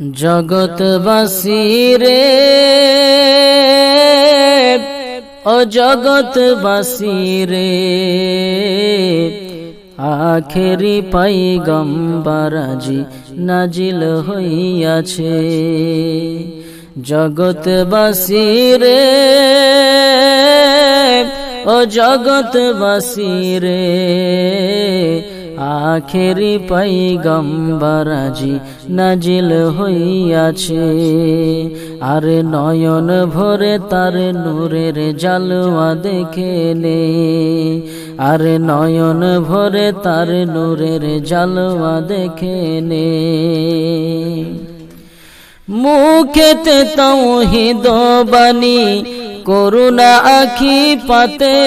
জগৎবাসী রে ও জগৎবাসী রে আখেরি পাইগম্বরাজি নাজিল হইয়াছে। জগৎবাসী রে ও জগৎবাসী রে আখেরি পাইগম্বরাজি নাজিল হইয়াছে। আরে নয়ন ভরে তার নূরের জালুয়া দেখে নে আরে নয়ন ভরে তার নূরের জালুয়া দেখে নে মুখেতে তৌহিদ বাণী, করুণা আখি পাতে।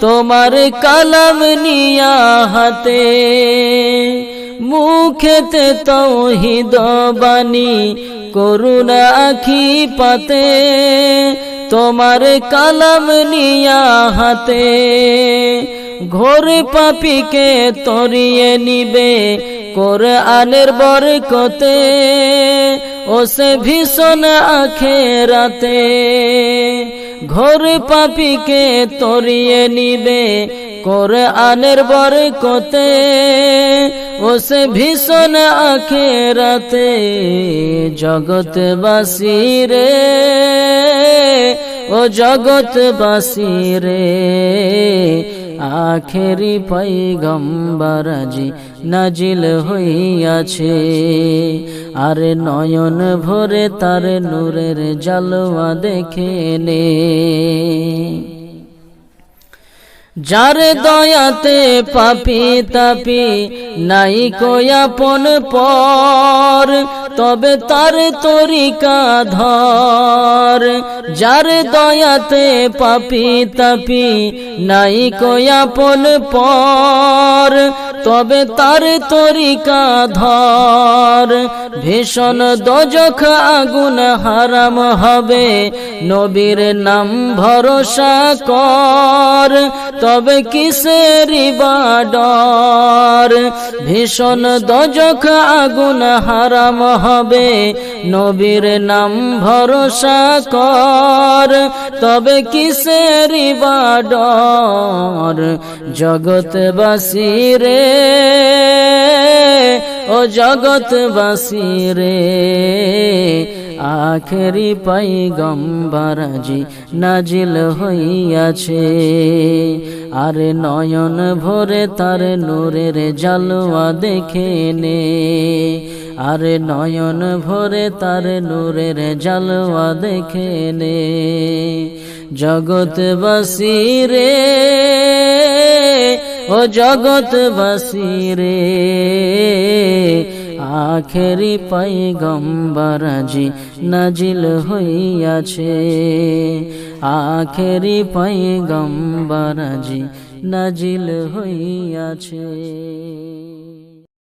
তোমার কালাম নিয়া হাতে, মুখেতে তৌহিদ বাণী, করুণা আখি পাতে, তোমার কালাম নিয়া হাতে, ঘোর পাপিকে তরিয়ে নিবে করে আনের বরকতে, ও সে ভীষণ আখেরাতে। ঘোর পাপিকে তরিয়ে নিবে করে আনের বরকতে। ও সে ভীষণ আখেরাতে জগৎবাসী রে। ও জগৎবাসী রে, আখেরি পাইগম্বরাজি নাজিল হইয়াছে। আরে নয়ন ভরে তার নূরের জালোয়া দেখে নে। যার দয়াতে পাপি তাপি নাই কোয়াপন পর। তবে তার তরিকা ধর। যার দয়াতে পাপি তাপি নাই কোয়াপন পর। তবে তার তরিকা ধর। ভীষণ দজখ আগুন হারাম হবে। নবীর নাম ভরসা কর। তবে কিসের বাডর ভীষণ দজখ আগুন হারাম হবে। নবীর নাম ভরসা কর। তবে কিসের বাডর জগৎবাসী রে, ও জগৎবাসী রে। আখেরি পাইগম্বরাজি নাজিল হইয়াছে। আরে নয়ন ভরে তার নূরের জালুয়া দেখে নে। আরে নয়ন ভরে তার নূরের জালুয়া দেখে নে। জগৎবাসী রে, ও জগৎবাসী রে আখেরি পাইগম্বরাজি নাজিল হইয়াছে। আখেরি পাইগম্বরাজি নাজিল হইয়াছে।